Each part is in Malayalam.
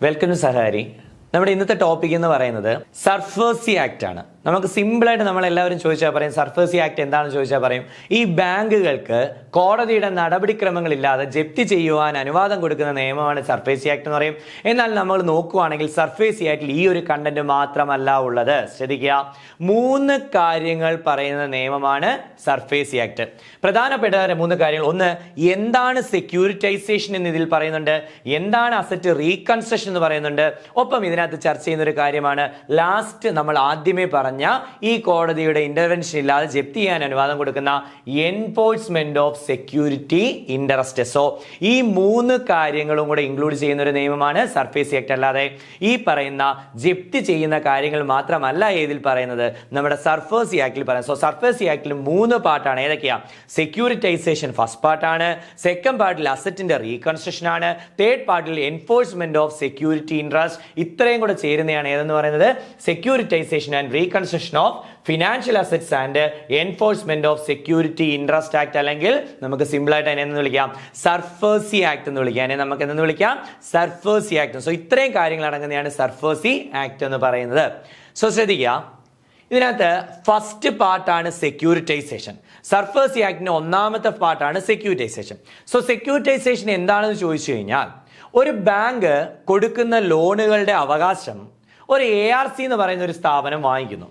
വെൽക്കം ടു സഹാരി നമ്മുടെ ഇന്നത്തെ ടോപ്പിക് എന്ന് പറയുന്നത് സർഫേസി ആക്ട് ആണ്. നമുക്ക് സിമ്പിളായിട്ട് നമ്മൾ എല്ലാവരും ചോദിച്ചാൽ പറയും സർഫേസി ആക്ട് എന്താണെന്ന് ചോദിച്ചാൽ പറയും. ഈ ബാങ്കുകൾക്ക് കോടതിയുടെ നടപടിക്രമങ്ങളില്ലാതെ ജപ്തി ചെയ്യുവാൻ അനുവാദം കൊടുക്കുന്ന നിയമമാണ് സർഫേസി ആക്ട് എന്ന് പറയും. എന്നാൽ നമ്മൾ നോക്കുവാണെങ്കിൽ സർഫേസി ആക്ടിൽ ഈ ഒരു കണ്ടന്റ് മാത്രമല്ല ഉള്ളത്. ശ്രദ്ധിക്കുക. മൂന്ന് കാര്യങ്ങൾ പറയുന്ന നിയമമാണ് സർഫേസി ആക്ട് പ്രധാനപ്പെട്ട മൂന്ന് കാര്യങ്ങൾ. ഒന്ന് എന്താണ് സെക്യൂരിറ്റൈസേഷൻ എന്ന് ഇതിൽ പറയുന്നുണ്ട്? എന്താണ് അസറ്റ് റീകൺസ്ട്രക്ഷൻ എന്ന് പറയുന്നുണ്ട്? ഒപ്പം ഇതിനകത്ത് ചർച്ച ചെയ്യുന്ന ഒരു കാര്യമാണ്. ലാസ്റ്റ് നമ്മൾ ആദ്യമേ പറഞ്ഞ ഈ കോടതിയുടെ ഇന്റർവെൻഷൻ ഇല്ലാതെ ജപ്തി ചെയ്യാൻ അനുവാദം കൊടുക്കുന്ന enforcement of security interest so ഈ മൂന്ന് കാര്യങ്ങളും കൂടെ ഇൻക്ലൂഡ് ചെയ്യുന്ന ഒരു നിയമമാണ് സർഫേസ് ആക്ട് അല്ലാതെ. ഈ പറയുന്ന ജപ്തി ചെയ്യുന്ന കാര്യങ്ങൾ മാത്രമല്ല ഏതിൽ പറയുന്നത്? നമ്മുടെ സർഫേസി ആക്ടിൽ പറയുന്നത്. സോ സർഫേസി ആക്ടിൽ മൂന്ന് പാർട്ടാണ് ഏതൊക്കെയാ? സെക്യൂരിറ്റൈസേഷൻ ഫസ്റ്റ് പാർട്ടാണ് സെക്കൻഡ് പാർട്ടിൽ അസറ്റിന്റെ റീകൺസ്ട്രക്ഷൻ ആണ്. തേർഡ് പാർട്ടിൽ എൻഫോഴ്സ്മെന്റ് ഓഫ് സെക്യൂരിറ്റി ഇൻട്രസ്റ്റ് ഇത്രയും കൂടെ ചേരുന്നതാണ്. ഏതെന്ന് പറയുന്നത്? Securitisation and reconstruction of financial assets and enforcement of security interest act അല്ലെങ്കിൽ നമുക്ക് സിമ്പിളായിട്ട് അതിനെ എന്ന് വിളിക്കാം? സർഫേഴ്സി ആക്ട് എന്ന് വിളിക്കാം. അതിനെ നമുക്ക് എന്തെന്ന് വിളിക്കാം? സർഫേഴ്സി ആക്ട് സോ ഇത്രയും കാര്യങ്ങൾ അടങ്ങുന്നതാണ് സർഫേഴ്സി ആക്ട് എന്ന് പറയുന്നത്. സോ ശ്രദ്ധിക്കുക. ഇതിനകത്ത് ഫസ്റ്റ് പാർട്ടാണ് സെക്യൂരിറ്റൈസേഷൻ സർഫേഴ്സി ആക്ടിന്റെ ഒന്നാമത്തെ പാർട്ടാണ് സെക്യൂരിറ്റൈസേഷൻ സോ സെക്യൂരിറ്റൈസേഷൻ എന്താണെന്ന് ചോദിച്ചു കഴിഞ്ഞാൽ ഒരു ബാങ്ക് കൊടുക്കുന്ന ലോണുകളുടെ അവകാശം ഒരു എ ആർ സി എന്ന് പറയുന്ന ഒരു സ്ഥാപനം വാങ്ങിക്കുന്നു.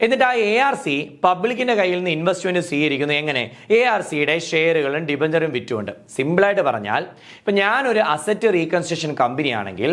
എന്നിട്ട് ആ എ ആർ സി പബ്ലിക്കിന്റെ കയ്യിൽ നിന്ന് ഇൻവെസ്റ്റ്മെന്റ് സ്വീകരിക്കുന്നു എങ്ങനെ? എ ആർ സിയുടെ ഷെയറുകളും ഡിബഞ്ചറും വിറ്റുകൊണ്ട്. സിമ്പിളായിട്ട് പറഞ്ഞാൽ ഇപ്പം ഞാനൊരു അസറ്റ് റീകൺസ്ട്രക്ഷൻ കമ്പനി ആണെങ്കിൽ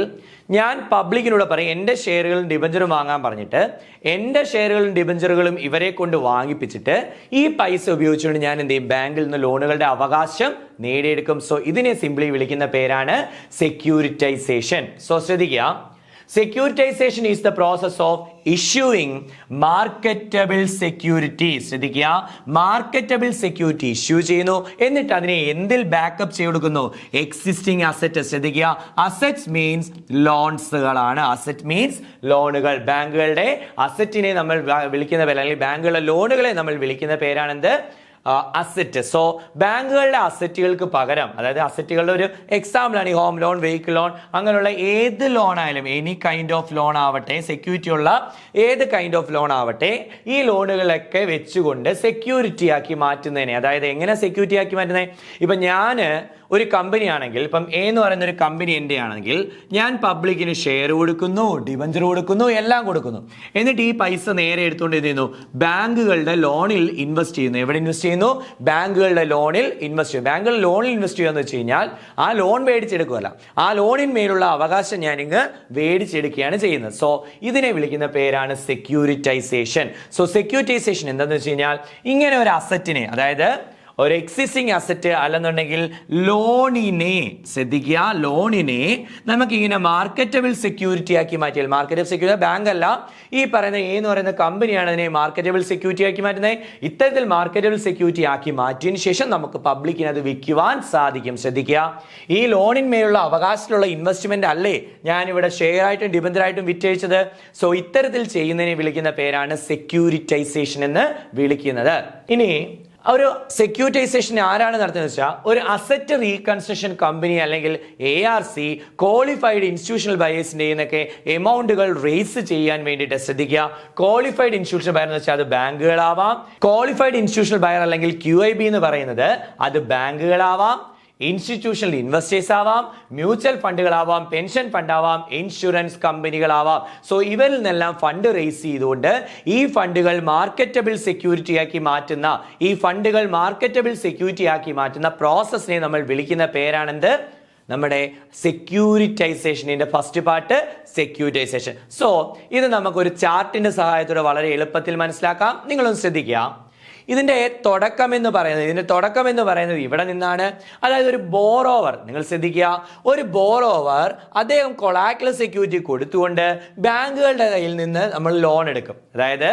ഞാൻ പബ്ലിക്കിനോട് പറയും എന്റെ ഷെയറുകളും ഡിബഞ്ചറും വാങ്ങാൻ പറഞ്ഞിട്ട് എന്റെ ഷെയറുകളും ഡിബഞ്ചറുകളും ഇവരെ കൊണ്ട് വാങ്ങിപ്പിച്ചിട്ട് ഈ പൈസ ഉപയോഗിച്ചുകൊണ്ട് ഞാൻ എന്ത് ചെയ്യും? ബാങ്കിൽ നിന്ന് ലോണുകളുടെ അവകാശം നേടിയെടുക്കും. സോ ഇതിനെ സിമ്പിളി വിളിക്കുന്ന പേരാണ് സെക്യൂരിറ്റൈസേഷൻ സോ ശ്രദ്ധിക്കുക. Securitisation is the process of issuing marketable security ശ്രദ്ധിക്കുക. മാർക്കറ്റബിൾ സെക്യൂരിറ്റി ഇഷ്യൂ ചെയ്യുന്നു. എന്നിട്ട് അതിനെ എന്തിൽ ബാക്കപ്പ് ചെയ്ത് കൊടുക്കുന്നു എക്സിസ്റ്റിംഗ് അസറ്റ് ശ്രദ്ധിക്കുക. അസറ്റ്സ് മീൻസ് ലോൺസുകളാണ് അസറ്റ് മീൻസ് ലോണുകൾ ബാങ്കുകളുടെ അസറ്റിനെ നമ്മൾ വിളിക്കുന്ന പേര് അല്ലെങ്കിൽ ബാങ്കുകളുടെ ലോണുകളെ നമ്മൾ വിളിക്കുന്ന പേരാണെന്ത്? അസറ്റ് സോ ബാങ്കുകളുടെ അസെറ്റുകൾക്ക് പകരം അതായത് അസെറ്റുകളുടെ ഒരു എക്സാമ്പിളാണ് ഈ ഹോം ലോൺ വെഹിക്കിൾ ലോൺ അങ്ങനെയുള്ള ഏത് ലോൺ ആയാലും എനി കൈൻഡ് ഓഫ് ലോൺ ആവട്ടെ സെക്യൂരിറ്റി ഉള്ള ഏത് കൈൻഡ് ഓഫ് ലോൺ ആവട്ടെ ഈ ലോണുകളൊക്കെ വെച്ചുകൊണ്ട് സെക്യൂരിറ്റി ആക്കി മാറ്റുന്നതിനെ അതായത് എങ്ങനെ സെക്യൂരിറ്റി ആക്കി മാറ്റുന്നത് ഇപ്പൊ ഞാൻ ഒരു കമ്പനി ആണെങ്കിൽ ഇപ്പം എ എന്ന് പറയുന്ന ഒരു കമ്പനി എന്റെ ആണെങ്കിൽ ഞാൻ പബ്ലിക്കിന് ഷെയർ കൊടുക്കുന്നു ഡിബഞ്ചർ കൊടുക്കുന്നു എല്ലാം കൊടുക്കുന്നു. എന്നിട്ട് ഈ പൈസ നേരെ എടുത്തുകൊണ്ട് എന്ത് ചെയ്യുന്നു? ബാങ്കുകളുടെ ലോണിൽ ഇൻവെസ്റ്റ് ചെയ്യുന്നു. എവിടെ ഇൻവെസ്റ്റ് ചെയ്യുന്നു? ബാങ്കുകളുടെ ലോണിൽ ഇൻവെസ്റ്റ് ചെയ്യുന്നു. ബാങ്കുകൾ ലോണിൽ ഇൻവെസ്റ്റ് ചെയ്യുക എന്ന് വെച്ച് കഴിഞ്ഞാൽ ആ ലോൺ മേടിച്ചെടുക്കുകയല്ല. ആ ലോണിന്മേലുള്ള അവകാശം ഞാനിങ്ങ് മേടിച്ചെടുക്കുകയാണ് ചെയ്യുന്നത്. സോ ഇതിനെ വിളിക്കുന്ന പേരാണ് സെക്യൂരിറ്റൈസേഷൻ സോ സെക്യൂരിറ്റൈസേഷൻ എന്താണെന്ന് വെച്ച് കഴിഞ്ഞാൽ ഇങ്ങനെ ഒരു അസറ്റിനെ അതായത് ഒരു എക്സിസ്റ്റിംഗ് അസറ്റ് അല്ലെന്നുണ്ടെങ്കിൽ ലോണിനെ ശ്രദ്ധിക്കുക ലോണിനെ നമുക്ക് ഇങ്ങനെ മാർക്കറ്റബിൾ സെക്യൂരിറ്റി ആക്കി മാറ്റിയാൽ മാർക്കറ്റബിൾ സെക്യൂരിറ്റി ബാങ്ക് അല്ല ഈ പറയുന്ന എ എന്ന് പറയുന്ന കമ്പനിയാണ് അതിനെ മാർക്കറ്റബിൾ സെക്യൂരിറ്റി ആക്കി മാറ്റുന്നത്. ഇത്തരത്തിൽ മാർക്കറ്റബിൾ സെക്യൂരിറ്റി ആക്കി മാറ്റിയതിന് ശേഷം നമുക്ക് പബ്ലിക്കിന് അത് വിൽക്കുവാൻ സാധിക്കും. ശ്രദ്ധിക്കുക. ഈ ലോണിന്മേലുള്ള അവകാശത്തിലുള്ള ഇൻവെസ്റ്റ്മെന്റ് അല്ലേ ഞാനിവിടെ ഷെയർ ആയിട്ടും ഡിബന്ധരായിട്ടും വിറ്റഴിച്ചത്? സോ ഇത്തരത്തിൽ ചെയ്യുന്നതിനെ വിളിക്കുന്ന പേരാണ് സെക്യൂരിറ്റൈസേഷൻ എന്ന് വിളിക്കുന്നത്. ഇനി ഒരു സെക്യൂരിറ്റൈസേഷൻ ആരാണ് നടത്തുന്നത് വെച്ചാൽ ഒരു അസറ്റ് റീകൺസ്ട്രക്ഷൻ കമ്പനി അല്ലെങ്കിൽ A R C qualified institutional ബയേഴ്സിന്റെ നിന്നൊക്കെ എമൗണ്ടുകൾ റേസ് ചെയ്യാൻ വേണ്ടിയിട്ട് ശ്രദ്ധിക്കുക. ക്വാളിഫൈഡ് ഇൻസ്റ്റിറ്റ്യൂഷണൽ ബയർ എന്ന് വെച്ചാൽ അത് ബാങ്കുകളാവാം. ക്വാളിഫൈഡ് ഇൻസ്റ്റിറ്റ്യൂഷണൽ ബയർ അല്ലെങ്കിൽ ക്യു എന്ന് പറയുന്നത് അത് ബാങ്കുകളാവാം. ഇൻസ്റ്റിറ്റ്യൂഷണൽ ഇൻവെസ്റ്റേഴ്സ് ആവാം മ്യൂച്വൽ ഫണ്ടുകളാവാം പെൻഷൻ ഫണ്ടാവാം ഇൻഷുറൻസ് കമ്പനികളാവാം സോ ഇവരിൽ നിന്നെല്ലാം ഫണ്ട് റേസ് ചെയ്തുകൊണ്ട് ഈ ഫണ്ടുകൾ മാർക്കറ്റബിൾ സെക്യൂരിറ്റി ആക്കി മാറ്റുന്ന ഈ ഫണ്ടുകൾ മാർക്കറ്റബിൾ സെക്യൂരിറ്റി ആക്കി മാറ്റുന്ന പ്രോസസ്സിനെ നമ്മൾ വിളിക്കുന്ന പേരാണെന്ത്? നമ്മുടെ സെക്യൂരിറ്റൈസേഷനിന്റെ ഫസ്റ്റ് പാർട്ട് സെക്യൂരിറ്റൈസേഷൻ സോ ഇത് നമുക്കൊരു ചാർട്ടിന്റെ സഹായത്തോടെ വളരെ എളുപ്പത്തിൽ മനസ്സിലാക്കാം. നിങ്ങളൊന്ന് ശ്രദ്ധിക്കുക. ഇതിന്റെ തുടക്കം എന്ന് പറയുന്നത് ഇതിന്റെ തുടക്കം എന്ന് പറയുന്നത് ഇവിടെ നിന്നാണ്. അതായത് ഒരു ബോറോവർ നിങ്ങൾ ശ്രദ്ധിക്കുക ഒരു ബോറോവർ അദ്ദേഹം കൊളാക്കുലർ സെക്യൂരിറ്റി കൊടുത്തുകൊണ്ട് ബാങ്കുകളുടെ കയ്യിൽ നിന്ന് നമ്മൾ ലോൺ എടുക്കും. അതായത്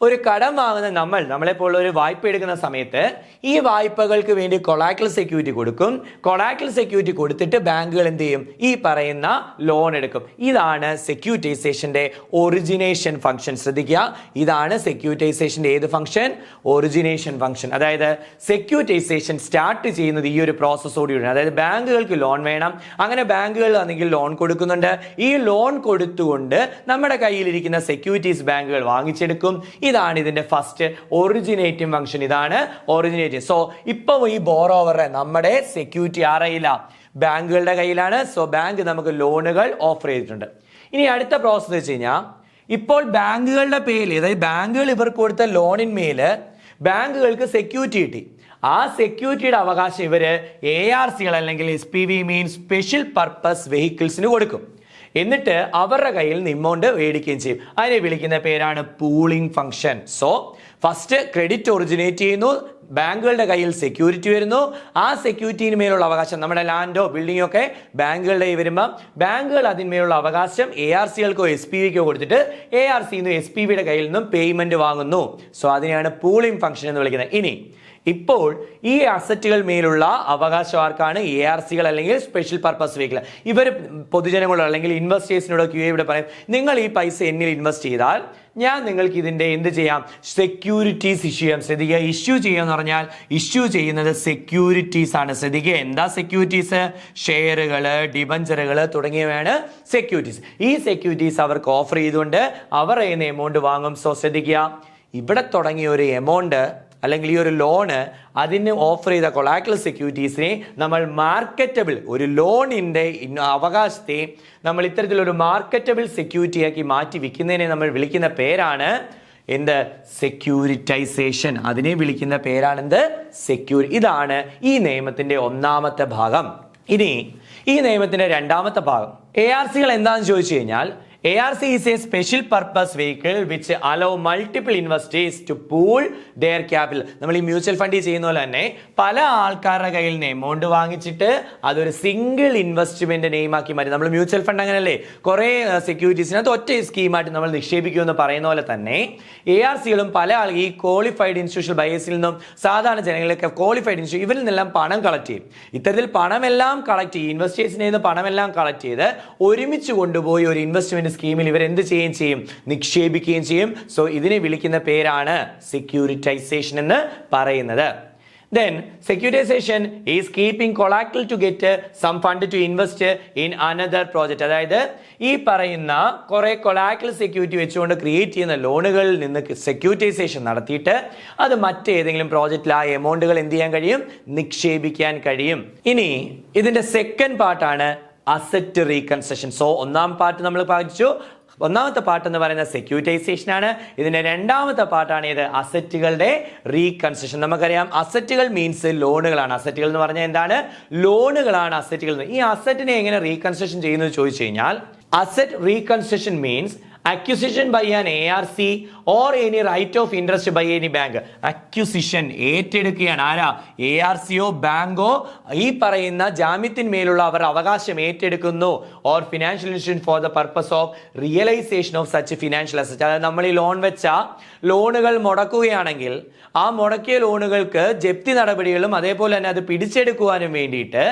ഒരു കടം വാങ്ങുന്ന നമ്മൾ നമ്മളെപ്പോലുള്ള ഒരു വായ്പ എടുക്കുന്ന സമയത്ത് ഈ വായ്പകൾക്ക് വേണ്ടി കൊളാക്കൽ സെക്യൂരിറ്റി കൊടുക്കും. കൊളാക്കൽ സെക്യൂരിറ്റി കൊടുത്തിട്ട് ബാങ്കുകൾ എന്ത് ചെയ്യും? ഈ പറയുന്ന ലോൺ എടുക്കും. ഇതാണ് സെക്യൂരിറ്റൈസേഷന്റെ ഒറിജിനേഷൻ ഫംഗ്ഷൻ ശ്രദ്ധിക്കുക. ഇതാണ് സെക്യൂരിറ്റൈസേഷന്റെ ഏത് ഫംഗ്ഷൻ ഒറിജിനേഷൻ ഫംഗ്ഷൻ അതായത് സെക്യൂരിറ്റൈസേഷൻ സ്റ്റാർട്ട് ചെയ്യുന്നത് ഈ ഒരു പ്രോസസ്സോടുകൂടിയാണ് അതായത് ബാങ്കുകൾക്ക് ലോൺ വേണം. അങ്ങനെ ബാങ്കുകൾ ആണെങ്കിൽ ലോൺ കൊടുക്കുന്നുണ്ട്. ഈ ലോൺ കൊടുത്തുകൊണ്ട് നമ്മുടെ കയ്യിലിരിക്കുന്ന സെക്യൂരിറ്റീസ് ബാങ്കുകൾ വാങ്ങിച്ചെടുക്കും. ഇതാണ് ഇതിന്റെ ഫസ്റ്റ് ഒറിജിനേറ്റിംഗ് ഫംഗ്ഷൻ ഇതാണ് ഒറിജിനേറ്റിംഗ് സോ ഇപ്പം ഈ ബോറോവറെ നമ്മുടെ സെക്യൂരിറ്റി ആരയില്ല? ബാങ്കുകളുടെ കയ്യിലാണ്. സോ ബാങ്ക് നമുക്ക് ലോണുകൾ ഓഫർ ചെയ്തിട്ടുണ്ട്. ഇനി അടുത്ത പ്രോസസ് വെച്ച് കഴിഞ്ഞാൽ ഇപ്പോൾ ബാങ്കുകളുടെ പേരിൽ അതായത് ബാങ്കുകൾ ഇവർക്ക് കൊടുത്ത ലോണിന്മേൽ ബാങ്കുകൾക്ക് സെക്യൂരിറ്റി കിട്ടി. ആ സെക്യൂരിറ്റിയുടെ അവകാശം ഇവർ എ ആർ സികൾ അല്ലെങ്കിൽ S P V mean special purpose വെഹിക്കിൾസിന് കൊടുക്കും. എന്നിട്ട് അവരുടെ കയ്യിൽ നിമ്മോണ്ട് മേടിക്കുകയും ചെയ്യും. അതിനെ വിളിക്കുന്ന പേരാണ് pooling function so first credit originate ചെയ്യുന്നു. ബാങ്കുകളുടെ കയ്യിൽ സെക്യൂരിറ്റി വരുന്നു. ആ സെക്യൂരിറ്റിന് മേലുള്ള അവകാശം നമ്മുടെ ലാൻഡോ ബിൽഡിങ്ങോ ഒക്കെ ബാങ്കുകളുടെ വരുമ്പോൾ ബാങ്കുകൾ അതിന്മേലുള്ള അവകാശം എ ആർ സികൾക്കോ എസ് പി വിക്കോ കൊടുത്തിട്ട് എ ആർ സിന്നും എസ് പി വിയുടെ കയ്യിൽ നിന്നും പേയ്മെന്റ് വാങ്ങുന്നു. സോ അതിനെയാണ് പൂളിംഗ് ഫംഗ്ഷൻ എന്ന് വിളിക്കുന്നത്. ഇനി ഇപ്പോൾ ഈ അസറ്റുകൾ മേലുള്ള അവകാശം ആർക്കാണ് എ ആർ സികൾ അല്ലെങ്കിൽ സ്പെഷ്യൽ പർപ്പസ് വെഹിക്കിൾ ഇവർ പൊതുജനങ്ങളോ അല്ലെങ്കിൽ ഇൻവെസ്റ്റേഴ്സിനോടോ ക്യൂ ഇവിടെ പറയും നിങ്ങൾ ഈ പൈസ എന്നിൽ ഇൻവെസ്റ്റ് ചെയ്താൽ ഞാൻ നിങ്ങൾക്ക് ഇതിന്റെ എന്ത് ചെയ്യാം? സെക്യൂരിറ്റീസ് ഇഷ്യൂ ചെയ്യാം. ശ്രദ്ധിക്കുക. ഇഷ്യൂ ചെയ്യുക എന്ന് പറഞ്ഞാൽ ഇഷ്യൂ ചെയ്യുന്നത് സെക്യൂരിറ്റീസ് ആണ്. ശ്രദ്ധിക്കുക. എന്താ സെക്യൂരിറ്റീസ് ഷെയറുകൾ ഡിബഞ്ചറുകൾ തുടങ്ങിയവയാണ് സെക്യൂരിറ്റീസ് ഈ സെക്യൂരിറ്റീസ് അവർക്ക് ഓഫർ ചെയ്തുകൊണ്ട് അവർ ചെയ്യുന്ന എമൗണ്ട് വാങ്ങും. സോ ശ്രദ്ധിക്കുക. ഇവിടെ തുടങ്ങിയ ഒരു എമൗണ്ട് അല്ലെങ്കിൽ ഈ ഒരു ലോണ് അതിന് ഓഫർ ചെയ്ത കൊളാക്ടൽ സെക്യൂരിറ്റീസിനെ നമ്മൾ മാർക്കറ്റബിൾ ഒരു ലോണിന്റെ അവകാശത്തെ നമ്മൾ ഇത്തരത്തിലൊരു മാർക്കറ്റബിൾ സെക്യൂരിറ്റിയാക്കി മാറ്റി വിൽക്കുന്നതിനെ നമ്മൾ വിളിക്കുന്ന പേരാണ് എന്ത്? സെക്യൂരിറ്റൈസേഷൻ അതിനെ വിളിക്കുന്ന പേരാണെന്ത്? സെക്യൂരി ഇതാണ് ഈ നിയമത്തിന്റെ ഒന്നാമത്തെ ഭാഗം. ഇനി ഈ നിയമത്തിന്റെ രണ്ടാമത്തെ ഭാഗം. എ ആർ സികൾ എന്താണെന്ന് ചോദിച്ചു കഴിഞ്ഞാൽ R C is a special purpose vehicle which allow multiple investors to pool their capital നമ്മൾ ഈ മ്യൂച്വൽ ഫണ്ടിൽ ചെയ്യുന്ന പോലെ തന്നെ പല ആൾക്കാരുടെ കയ്യിൽ നിന്ന് എമൗണ്ട് വാങ്ങിച്ചിട്ട് അതൊരു സിംഗിൾ ഇൻവെസ്റ്റ്മെന്റ് നെയിമാക്കി മാറ്റി. നമ്മൾ മ്യൂച്വൽ ഫണ്ട് അങ്ങനെയല്ലേ? കുറേ സെക്യൂരിറ്റീസിനകത്ത് ഒറ്റ സ്കീമായിട്ട് നമ്മൾ നിക്ഷേപിക്കുമെന്ന് പറയുന്ന പോലെ തന്നെ എ ആർ സികളും പല ആൾ ഈ ക്വാളിഫൈഡ് ഇൻസ്റ്റിറ്റ്യൂഷൻ ബയേഴ്സിൽ നിന്നും സാധാരണ ജനങ്ങളൊക്കെ ക്വാളിഫൈഡ് ഇൻസ്റ്റിറ്റ്യൂഷൻ ഇവരിൽ നിന്നെല്ലാം പണം കളക്ട് ചെയ്യും. ഇത്തരത്തിൽ പണമെല്ലാം കളക്ട് ചെയ്യും ഇൻവെസ്റ്റേഴ്സിനെ പണമെല്ലാം കളക്ട് ചെയ്ത് ഒരുമിച്ച് കൊണ്ടുപോയി ഒരു ഇൻവെസ്റ്റ്മെന്റ് സ്കീമിൽ ഇവർ എന്ത് ചെയ്യുകയും ചെയ്യും? നിക്ഷേപിക്കുകയും ചെയ്യും. സോ ഇതിനെ വിളിക്കുന്ന പേരാണ് സെക്യൂരിറ്റൈസേഷൻ എന്ന് പറയുന്നത്. Then securitisation is keeping collateral to get some fund to invest in another project അതായത് ഈ പറയുന്ന കുറെ കൊളാക്ടൽ സെക്യൂരിറ്റി വെച്ചുകൊണ്ട് ക്രിയേറ്റ് ചെയ്യുന്ന ലോണുകളിൽ നിന്ന് സെക്യൂരിറ്റൈസേഷൻ നടത്തിയിട്ട് അത് മറ്റേതെങ്കിലും പ്രോജക്റ്റിൽ ആ എമൗണ്ടുകൾ എന്ത് ചെയ്യാൻ കഴിയും? നിക്ഷേപിക്കാൻ കഴിയും. ഇനി ഇതിന്റെ സെക്കൻഡ് പാർട്ടാണ് അസറ്റ് റീകൺസ്ട്രക്ഷൻ സോ ഒന്നാം പാർട്ട് നമ്മൾ പഠിച്ചു. ഒന്നാമത്തെ പാർട്ട് എന്ന് പറയുന്നത് സെക്യൂരിറ്റൈസേഷൻ ആണ്. ഇതിന്റെ രണ്ടാമത്തെ പാർട്ടാണ് ഇത് അസറ്റുകളുടെ റീകൺസ്ട്രക്ഷൻ നമുക്കറിയാം അസറ്റുകൾ മീൻസ് ലോണുകളാണ് അസറ്റുകൾ എന്ന് പറഞ്ഞാൽ എന്താണ്? ലോണുകളാണ് അസറ്റുകൾ ഈ അസറ്റിനെ എങ്ങനെ റീകൺസ്ട്രക്ഷൻ ചെയ്യുന്നത് ചോദിച്ചു കഴിഞ്ഞാൽ asset reconstruction means acquisition by an A R C or any right of interest by any bank acquisition ഏറ്റെടുക്കുകയാണ്. ആരാ? എ ആർ സിയോ ബാങ്കോ ഈ പറയുന്ന ജാമ്യത്തിന്മേലുള്ള അവർ അവകാശം ഏറ്റെടുക്കുന്നു. Or financial institution for the purpose of realisation of such financial asset അതായത് നമ്മൾ ഈ ലോൺ വെച്ച ലോണുകൾ മുടക്കുകയാണെങ്കിൽ ആ മുടക്കിയ ലോണുകൾക്ക് ജപ്തി നടപടികളും അതേപോലെ തന്നെ അത് പിടിച്ചെടുക്കുവാനും വേണ്ടിയിട്ട്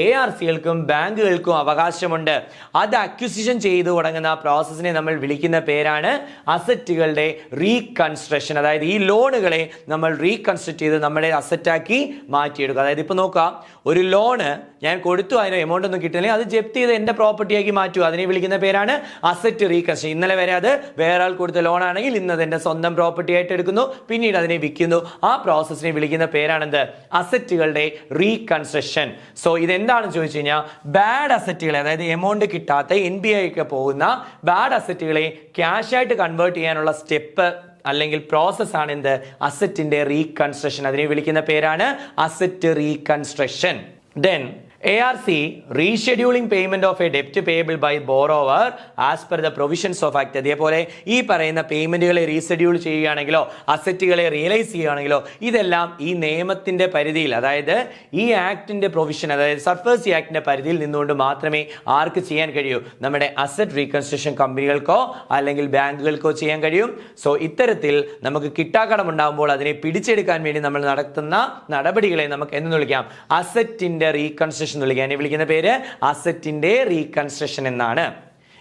എ ആർ സികൾക്കും ബാങ്കുകൾക്കും അവകാശമുണ്ട്. അത് അക്വിസിഷൻ ചെയ്തു തുടങ്ങുന്ന ആ പ്രോസസ്സിനെ നമ്മൾ വിളിക്കുന്ന പേരാണ് അസറ്റുകളുടെ റീകൺസ്ട്രക്ഷൻ അതായത് ഈ ലോണുകളെ നമ്മൾ റീകൺസ്ട്രക്ട് ചെയ്ത് നമ്മുടെ അസറ്റാക്കി മാറ്റിയെടുക്കുക. അതായത് ഇപ്പോൾ നോക്കുക ഒരു ലോണ് ഞാൻ കൊടുത്തു അതിന് എമൗണ്ട് ഒന്നും കിട്ടുന്നില്ല അത് ജപ്തി ചെയ്ത് എന്റെ പ്രോപ്പർട്ടിയാക്കി മാറ്റുക അതിനെ വിളിക്കുന്ന പേരാണ് അസറ്റ് റീകൺസ്ട്രക്ഷൻ ഇന്നലെ വരെ അത് വേറെ ആൾ കൊടുത്ത ലോൺ ആണെങ്കിൽ ഇന്ന് അത് എന്റെ സ്വന്തം പ്രോപ്പർട്ടി ആയിട്ട് എടുക്കുന്നു പിന്നീട് അതിനെ വിൽക്കുന്നു. ആ പ്രോസസ്സിനെ വിളിക്കുന്ന പേരാണെന്ത്? അസറ്റുകളുടെ റീകൺസ്ട്രക്ഷൻ സോ ഇതെന്താണെന്ന് ചോദിച്ചു കഴിഞ്ഞാൽ ബാഡ് അസറ്റുകളെ അതായത് എമൗണ്ട് കിട്ടാത്ത എൻ ബി ഐ ഒക്കെ പോകുന്ന ബാഡ് അസറ്റുകളെ ക്യാഷ് ആയിട്ട് കൺവേർട്ട് ചെയ്യാനുള്ള സ്റ്റെപ്പ് അല്ലെങ്കിൽ പ്രോസസ് ആണ് എന്ത്? അസറ്റിന്റെ റീകൺസ്ട്രക്ഷൻ അതിനെ വിളിക്കുന്ന പേരാണ് asset reconstruction then A R C rescheduling payment of a ഡെപ്റ്റ് payable by borrower as per the provisions of act അതേപോലെ ഈ പറയുന്ന പേയ്മെന്റുകളെ റീഷെഡ്യൂൾ ചെയ്യുകയാണെങ്കിലോ അസറ്റുകളെ റിയലൈസ് ചെയ്യുകയാണെങ്കിലോ ഇതെല്ലാം ഈ നിയമത്തിന്റെ പരിധിയിൽ അതായത് ഈ ആക്ടിന്റെ പ്രൊവിഷൻ അതായത് സർഫേസി ആക്ടിന്റെ പരിധിയിൽ നിന്നുകൊണ്ട് മാത്രമേ ആർക്ക് ചെയ്യാൻ കഴിയൂ? നമ്മുടെ അസറ്റ് റീകൺസ്ട്രക്ഷൻ കമ്പനികൾക്കോ അല്ലെങ്കിൽ ബാങ്കുകൾക്കോ ചെയ്യാൻ കഴിയും. സോ ഇത്തരത്തിൽ നമുക്ക് കിട്ടാക്കടം ഉണ്ടാകുമ്പോൾ അതിനെ പിടിച്ചെടുക്കാൻ വേണ്ടി നമ്മൾ നടത്തുന്ന നടപടികളെ നമുക്ക് എന്ന് വിളിക്കാം. അസറ്റിന്റെ റീകൺസ്ട്രക്ഷൻ എന്ന് വിളിക്കുക എന്നെ വിളിക്കുന്ന പേര് അസറ്റിന്റെ റീകൺസ്ട്രക്ഷൻ എന്നാണ്.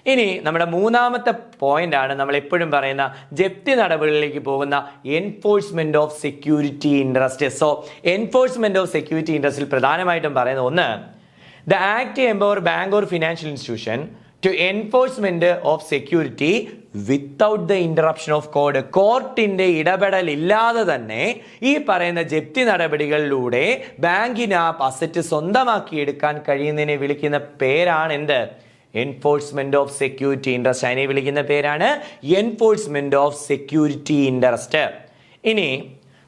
ഇനി നമ്മുടെ മൂന്നാമത്തെ പോയിന്റ് ആണ് നമ്മൾ എപ്പോഴും പറയുന്ന ജപ്തി നടപടികളിലേക്ക് പോകുന്ന enforcement of security interest so enforcement of security ഇൻട്രസ്റ്റിൽ പ്രധാനമായിട്ടും പറയുന്ന ഒന്ന് the act empower bank or financial institution to enforcement of security without the interruption of code കോർട്ടിന്റെ ഇടപെടൽ ഇല്ലാതെ തന്നെ ഈ പറയുന്ന ജപ്തി നടപടികളിലൂടെ ബാങ്കിന് ആ അസറ്റ് സ്വന്തമാക്കിയെടുക്കാൻ കഴിയുന്നതിനെ വിളിക്കുന്ന പേരാണ് എന്ത്? എൻഫോഴ്സ്മെന്റ് ഓഫ് സെക്യൂരിറ്റി ഇൻട്രസ്റ്റ് അതിനെ വിളിക്കുന്ന പേരാണ് എൻഫോഴ്സ്മെന്റ് ഓഫ് സെക്യൂരിറ്റി ഇൻട്രസ്റ്റ് ഇനി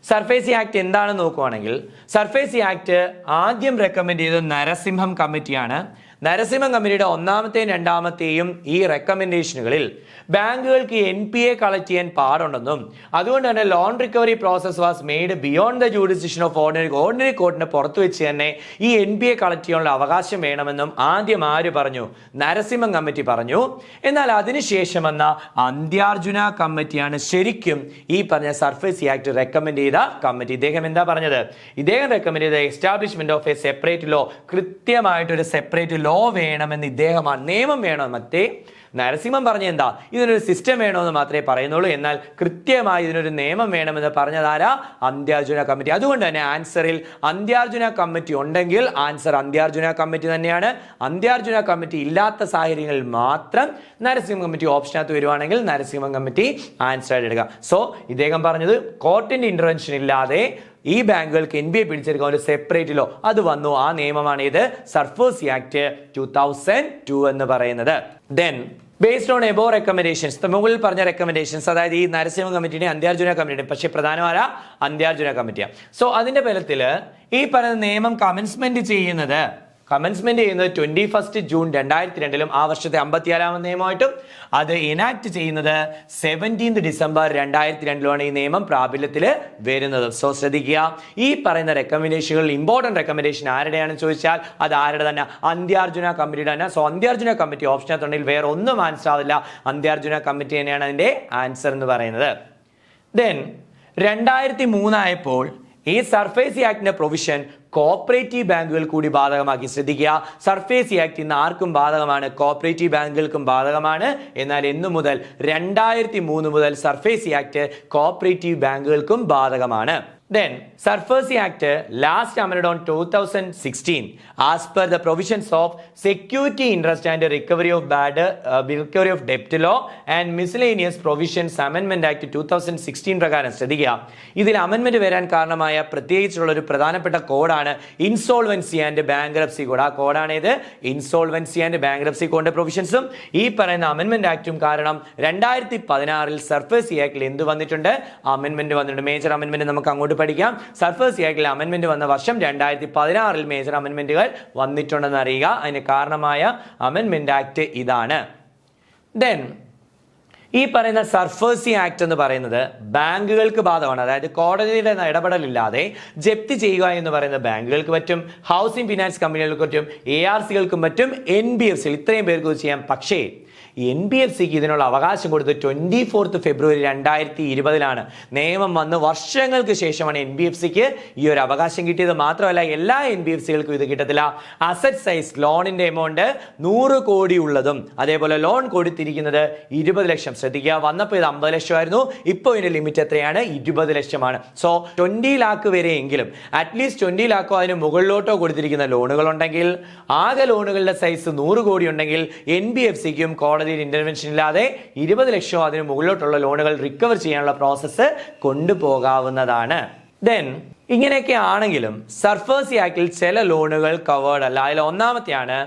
സർഫേസി ആക്ട് എന്താണെന്ന് നോക്കുവാണെങ്കിൽ സർഫേസി ആക്ട് ആദ്യം റെക്കമെൻഡ് ചെയ്തത് നരസിംഹം കമ്മിറ്റിയാണ് നരസിംഹം കമ്പനിയുടെ ഒന്നാമത്തെയും രണ്ടാമത്തെയും ഈ റെക്കമെൻഡേഷനുകളിൽ ബാങ്കുകൾക്ക് എൻ പി എ കളക്ട് ചെയ്യാൻ പാടുണ്ടെന്നും അതുകൊണ്ട് തന്നെ loan recovery process was made beyond the jurisdiction of ordinary ordinary കോർട്ടിന് പുറത്തു വെച്ച് തന്നെ ഈ എൻ പി എ കളക്ട് ചെയ്യാനുള്ള അവകാശം വേണമെന്നും ആദ്യം ആര് പറഞ്ഞു? നരസിംഹം കമ്മിറ്റി പറഞ്ഞു. എന്നാൽ അതിനുശേഷം വന്ന അന്ത്യാർജുന കമ്മിറ്റിയാണ് ശരിക്കും ഈ പറഞ്ഞ സർഫേസ് ആക്ട് റെക്കമെൻഡ് ചെയ്ത കമ്മിറ്റി. ഇദ്ദേഹം എന്താ പറഞ്ഞത്? ഇദ്ദേഹം റെക്കമെൻഡ് ചെയ്ത establishment of a separate law കൃത്യമായിട്ടൊരു സെപ്പറേറ്റ് ലോ വേണമെന്ന് ഇദ്ദേഹമാണ് നിയമം വേണോ? മറ്റേ നരസിംഹം പറഞ്ഞ എന്താ? ഇതിനൊരു സിസ്റ്റം വേണമെന്ന് മാത്രമേ പറയുന്നുള്ളൂ. എന്നാൽ കൃത്യമായി ഇതിനൊരു നിയമം വേണമെന്ന് പറഞ്ഞതാരാ അന്ത്യാർജുന കമ്മിറ്റി. അതുകൊണ്ട് തന്നെ ആൻസറിൽ അന്ത്യാർജുന കമ്മിറ്റി ഉണ്ടെങ്കിൽ ആൻസർ അന്ത്യാർജുന കമ്മിറ്റി തന്നെയാണ്. അന്ത്യാർജുന കമ്മിറ്റി ഇല്ലാത്ത സാഹചര്യങ്ങളിൽ മാത്രം നരസിംഹ കമ്മിറ്റി ഓപ്ഷനകത്ത് വരുവാണെങ്കിൽ നരസിംഹ കമ്മിറ്റി ആൻസർ ആയിട്ട് എടുക്കുക സോ ഇദ്ദേഹം പറഞ്ഞത് കോർട്ടിന്റെ ഇന്റർവെൻഷൻ ഇല്ലാതെ ഈ ബാങ്കുകൾക്ക് എൻ ബി എ പിടിച്ചെടുക്കാൻ ഒരു സെപ്പറേറ്റ് ലോ അത് വന്നു. ആ നിയമമാണ് ഇത് SARFAESI act two thousand two എന്ന് പറയുന്നത്. Then based on above recommendations മുകളിൽ പറഞ്ഞ റെക്കമെൻഡേഷൻസ് അതായത് ഈ നരസിംഹ കമ്മിറ്റിയുടെ അന്ത്യാർജുന കമ്മിറ്റിയുടെ പക്ഷേ പ്രധാനമായ അന്ത്യാർജുന കമ്മിറ്റിയാണ് സോ അതിന്റെ ഫലത്തിൽ ഈ പറയുന്ന നിയമം കമൻസ്മെന്റ് ചെയ്യുന്നത് കമൻസ്മെന്റ് ചെയ്യുന്നത് ട്വന്റി ഫസ്റ്റ് ജൂൺ രണ്ടായിരത്തി രണ്ടിലും ആ വർഷത്തെ അമ്പത്തിയാലാമത് നിയമമായിട്ടും. അത് ഇനാക്ട് ചെയ്യുന്നത് സെവന്റീൻത് ഡിസംബർ രണ്ടായിരത്തി രണ്ടിലുമാണ് ഈ നിയമം പ്രാബല്യത്തിൽ വരുന്നത്. സോ ശ്രദ്ധിക്കുക. ഈ പറയുന്ന റെക്കമെൻഡേഷനുകൾ ഇമ്പോർട്ടന്റ് റെക്കമെൻഡേഷൻ ആരുടെയാണെന്ന് ചോദിച്ചാൽ അത് ആരുടെ തന്നെ? അന്ത്യാർജുന കമ്മിറ്റിയുടെ തന്നെ. സോ അന്ത്യാർജുന കമ്മിറ്റി ഓപ്ഷനകത്തുണ്ടെങ്കിൽ വേറെ ഒന്നും ആൻസർ ആവില്ല. അന്ത്യാർജുന കമ്മിറ്റി തന്നെയാണ് അതിന്റെ ആൻസർ എന്ന് പറയുന്നത്. ദെൻ രണ്ടായിരത്തി മൂന്നായപ്പോൾ ഈ സർഫേസി ആക്ടിന്റെ പ്രൊവിഷൻ കോപ്പറേറ്റീവ് ബാങ്കുകൾ കൂടി ബാധകമാക്കി ശ്രദ്ധിക്കുക. സർഫേസ് ആക്ട് ഇന്ന് ആർക്കും ബാധകമാണ്? കോപ്പറേറ്റീവ് ബാങ്കുകൾക്കും ബാധകമാണ്. എന്നാൽ എന്നു മുതൽ രണ്ടായിരത്തി മൂന്ന് മുതൽ സർഫേസ് ആക്ട് കോപ്പറേറ്റീവ് ബാങ്കുകൾക്കും ബാധകമാണ്. Then SARFAESI act last amended on two thousand sixteen as per the provisions of security interest and recovery of bad recovery of ഡെപ്റ്റ് law and miscellaneous provisions അമെൻമെന്റ് act two thousand sixteen പ്രകാരം ശ്രദ്ധിക്കുക. ഇതിൽ അമെൻമെന്റ് വരാൻ കാരണമായ പ്രത്യേകിച്ചുള്ള ഒരു പ്രധാനപ്പെട്ട കോഡാണ് ഇൻസോൾവൻസി ആൻഡ് ബാങ്ക്രപ്സി കോഡ്. ആ കോഡാണ് ഇത് ഇൻസോൾവൻസി ആൻഡ് ബാങ്ക്രപ്സി കോഡിന്റെ പ്രൊവിഷൻസും ഈ പറയുന്ന അമെൻമെന്റ് ആക്ടും കാരണം രണ്ടായിരത്തി പതിനാറിൽ സർഫേസി ആക്ടിൽ എന്ത് വന്നിട്ടുണ്ട്? അമെൻമെന്റ് വന്നിട്ടുണ്ട്. മേജർ അമെൻമെന്റ് നമുക്ക് അങ്ങോട്ട് പഠിക്കാം. സർഫസ് കേക്കിലെ അമെൻമെന്റ് വന്ന വർഷം രണ്ടായിരത്തി പതിനാറിൽ മേജർ അമെൻമെന്റുകൾ വന്നിട്ടുണ്ടെന്ന് അറിയുക. അതിന് കാരണമായ അമെൻമെന്റ് ആക്ട് ഇതാണ്. ദെൻ ഈ പറയുന്ന സർഫേസി ആക്ട് എന്ന് പറയുന്നത് ബാങ്കുകൾക്ക് ബാധകമാണ്. അതായത് കോടതിയുടെ ഇടപെടലില്ലാതെ ജപ്തി ചെയ്യുക എന്ന് പറയുന്ന ബാങ്കുകൾക്ക് പറ്റും ഹൗസിംഗ് ഫിനാൻസ് കമ്പനികൾക്ക് പറ്റും എ ആർ സികൾക്കും പറ്റും എൻ ബി എഫ് സി ഇത്രയും പേർക്ക് ചെയ്യാം. പക്ഷേ എൻ ബി എഫ് സിക്ക് ഇതിനുള്ള അവകാശം കൊടുത്ത് ട്വന്റി ഫോർത്ത് ഫെബ്രുവരി രണ്ടായിരത്തി ഇരുപതിലാണ് നിയമം വന്ന് വർഷങ്ങൾക്ക് ശേഷമാണ് എൻ ബി എഫ് സിക്ക് ഈ ഒരു അവകാശം കിട്ടിയത്. മാത്രമല്ല എല്ലാ എൻ ബി എഫ് സികൾക്കും ഇത് കിട്ടത്തില്ല. അസറ്റ് സൈസ് ലോണിന്റെ എമൗണ്ട് നൂറ് കോടി ഉള്ളതും അതേപോലെ ലോൺ കൊടുത്തിരിക്കുന്നത് ഇരുപത് ലക്ഷം. ശ്രദ്ധിക്കുക. വന്നപ്പോൾ ഇത് അമ്പത് ലക്ഷമായിരുന്നു. ഇപ്പോൾ ഇതിന്റെ ലിമിറ്റ് എത്രയാണ്? ഇരുപത് ലക്ഷമാണ്. സോ ട്വന്റി ലാക്ക് വരെയെങ്കിലും അറ്റ്ലീസ്റ്റ് ട്വന്റി ലാക്കോ അതിന് മുകളിലോട്ടോ കൊടുത്തിരിക്കുന്ന ലോണുകൾ ഉണ്ടെങ്കിൽ ആകെ ലോണുകളുടെ സൈസ് നൂറ് കോടി ഉണ്ടെങ്കിൽ എൻ ബി എഫ് സിക്കും കോടതിയിൽ ഇന്റർവെൻഷൻ ഇല്ലാതെ ഇരുപത് ലക്ഷമോ അതിന് മുകളിലോട്ടുള്ള ലോണുകൾ റിക്കവർ ചെയ്യാനുള്ള പ്രോസസ്സ് കൊണ്ടുപോകാവുന്നതാണ്. ദെൻ ഇങ്ങനെയൊക്കെ ആണെങ്കിലും സർഫേഴ്സി ആക്ടിൽ ചില ലോണുകൾ കവേർഡ് അല്ല. അതിൽ ഒന്നാമത്തെയാണ്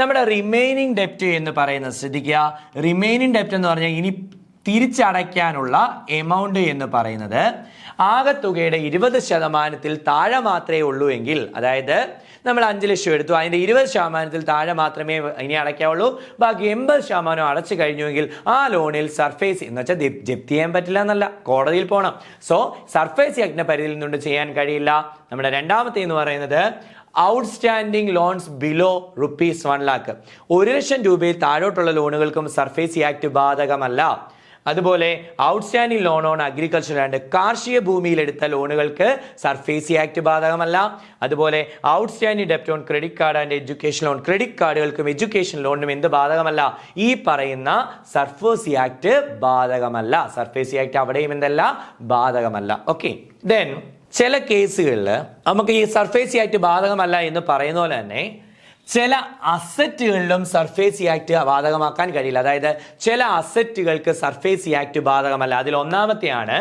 നമ്മുടെ റിമൈനിങ് ഡെപ്റ്റ് എന്ന് പറയുന്നത് ശ്രദ്ധിക്കുക. റിമൈനിങ് ഡെപ്റ്റ് എന്ന് പറഞ്ഞാൽ ഇനി തിരിച്ചടയ്ക്കാനുള്ള എമൗണ്ട് എന്ന് പറയുന്നത് ആകെ തുകയുടെ ഇരുപത് ശതമാനത്തിൽ താഴെ മാത്രമേ ഉള്ളൂ എങ്കിൽ അതായത് നമ്മൾ അഞ്ച് ലക്ഷം എടുത്തു. അതിന്റെ ഇരുപത് ശതമാനത്തിൽ താഴെ മാത്രമേ ഇനി അടയ്ക്കാവുള്ളൂ. ബാക്കി എൺപത് ശതമാനം അടച്ചു കഴിഞ്ഞുവെങ്കിൽ ആ ലോണിൽ സർഫേസ് എന്ന് വെച്ചാൽ ജപ്- ജപ്തി ചെയ്യാൻ പറ്റില്ല എന്നല്ല. കോടതിയിൽ പോകണം സോ സർഫേസ് യജ്ഞ പരിധിയിൽ നിന്നുകൊണ്ട് ചെയ്യാൻ കഴിയില്ല. നമ്മുടെ രണ്ടാമത്തെ എന്ന് പറയുന്നത് outstanding loans below rupees one lakh ഒരു ലക്ഷം രൂപയിൽ താഴോട്ടുള്ള ലോണുകൾക്കും സർഫേസി ആക്ട് ബാധകമല്ല. അതുപോലെ outstanding loan on agriculture and കാർഷിക ഭൂമിയിൽ എടുത്ത ലോണുകൾക്ക് സർഫേസി ആക്ട് ബാധകമല്ല. അതുപോലെ outstanding ഡെപ്റ്റ് on credit card and education loan credit കാർഡുകൾക്കും education ലോണിനും എന്ത് ബാധകമല്ല? ഈ പറയുന്ന സർഫേസി ആക്ട് ബാധകമല്ല. സർഫേസി ആക്ട് അവിടെയും എന്തല്ല? ബാധകമല്ല. ഓക്കെ ദെൻ ചില കേസുകളിൽ നമുക്ക് ഈ സർഫേസി ആക്ട് ബാധകമല്ല എന്ന് പറയുന്ന പോലെ തന്നെ ചില അസറ്റുകളിലും സർഫേസി ആക്ട് ബാധകമാക്കാൻ കഴിയില്ല. അതായത് ചില അസറ്റുകൾക്ക് സർഫേസി ആക്ട് ബാധകമല്ല. അതിൽ ഒന്നാമത്തെയാണ്